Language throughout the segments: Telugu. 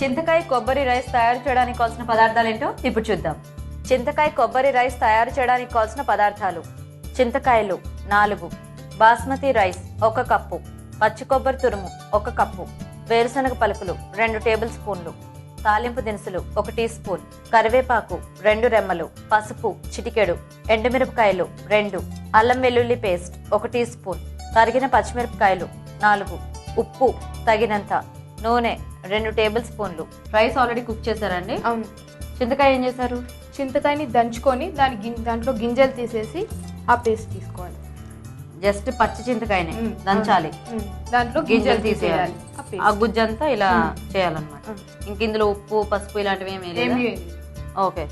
చింతకాయ కొబ్బరి రైస్ తయారు చేయడానికి కావాల్సిన పదార్థాలు ఏంటో ఇప్పుడు చూద్దాం. చింతకాయ కొబ్బరి రైస్ తయారు చేయడానికి కావాల్సిన పదార్థాలు చింతకాయలు నాలుగు బాస్మతి రైస్ ఒక కప్పు పచ్చి కొబ్బరి తురుము ఒక కప్పు వేరుశనగ పలుకులు రెండు టేబుల్ స్పూన్లు తాలింపు దినుసులు ఒక టీ స్పూన్ కరివేపాకు రెండు రెమ్మలు పసుపు చిటికెడు ఎండుమిరపకాయలు రెండు అల్లం వెల్లుల్లి పేస్ట్ ఒక టీ స్పూన్ తరిగిన పచ్చిమిరపకాయలు నాలుగు ఉప్పు తగినంత నూనె రెండు టేబుల్ స్పూన్లు. రైస్ ఆల్రెడీ కుక్ చేశారండి. అవును. చింతకాయ ఏం చేశారు? చింతకాయని దంచుకొని దాని దాంట్లో గింజలు తీసేసి ఆ పేస్ట్ తీసుకోవాలి. జస్ట్ పచ్చి చింతకాయనే. దంచాలి. దాంట్లో గింజలు తీసేయాలి. ఆ గుజ్జంతా ఇలా చేయాలన్నమాట. ఇంక ఇందులో ఉప్పు పసుపు ఇలాంటివి ఏమీ. ఓకే.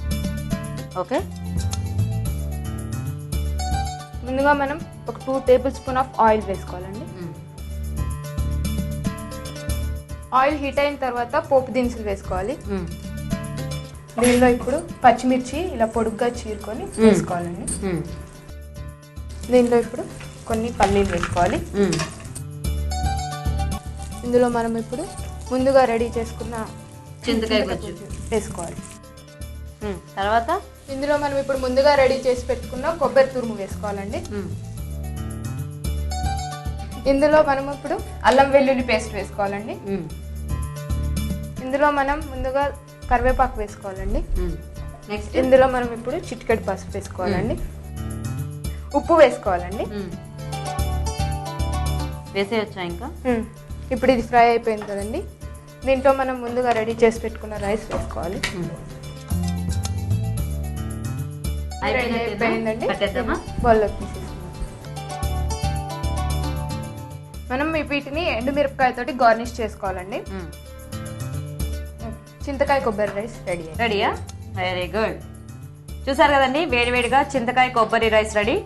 ఓకే. ముందుగా మనం ఒక two tablespoon of oil వేసుకోవాలండి. ఆయిల్ హీట్ అయిన తర్వాత పోపు దినుసులు వేసుకోవాలి. దీనిలో ఇప్పుడు పచ్చిమిర్చి ఇలా పొడుగ్గా చీరుకొని వేసుకోవాలండి. దీనిలో ఇప్పుడు కొన్ని పల్లీలు వేసుకోవాలి. ఇందులో మనం ఇప్పుడు ముందుగా రెడీ చేసుకున్న చింతకాయ వేసుకోవాలి. తర్వాత ఇందులో మనం ఇప్పుడు ముందుగా రెడీ చేసి పెట్టుకున్న కొబ్బరి తురుము వేసుకోవాలండి. ఇందులో మనం ఇప్పుడు అల్లం వెల్లుల్లి పేస్ట్ వేసుకోవాలండి. ఇందులో మనం ముందుగా కరివేపాకు వేసుకోవాలండి. నెక్స్ట్ ఇందులో మనం ఇప్పుడు చిటికెడు పసుపు వేసుకోవాలండి. ఉప్పు వేసుకోవాలండి. వేసేయచ్చా ఇంకా. ఇప్పుడు ఇది ఫ్రై అయిపోయింది కదండి. దీంట్లో మనం ముందుగా రెడీ చేసి పెట్టుకున్న రైస్ వేసుకోవాలి? అయిపోయిందండి. బౌల్లోకి తీసేసుకుందాం మనం వీటిని ఎండుమిరపకాయతోటి గార్నిష్ చేసుకోవాలండి. చింతకాయ కొబ్బరి రైస్ రెడీ రెడీయా వెరీ గుడ్ చూసారు కదండి వేడివేడిగా చింతకాయ కొబ్బరి రైస్ రెడీ.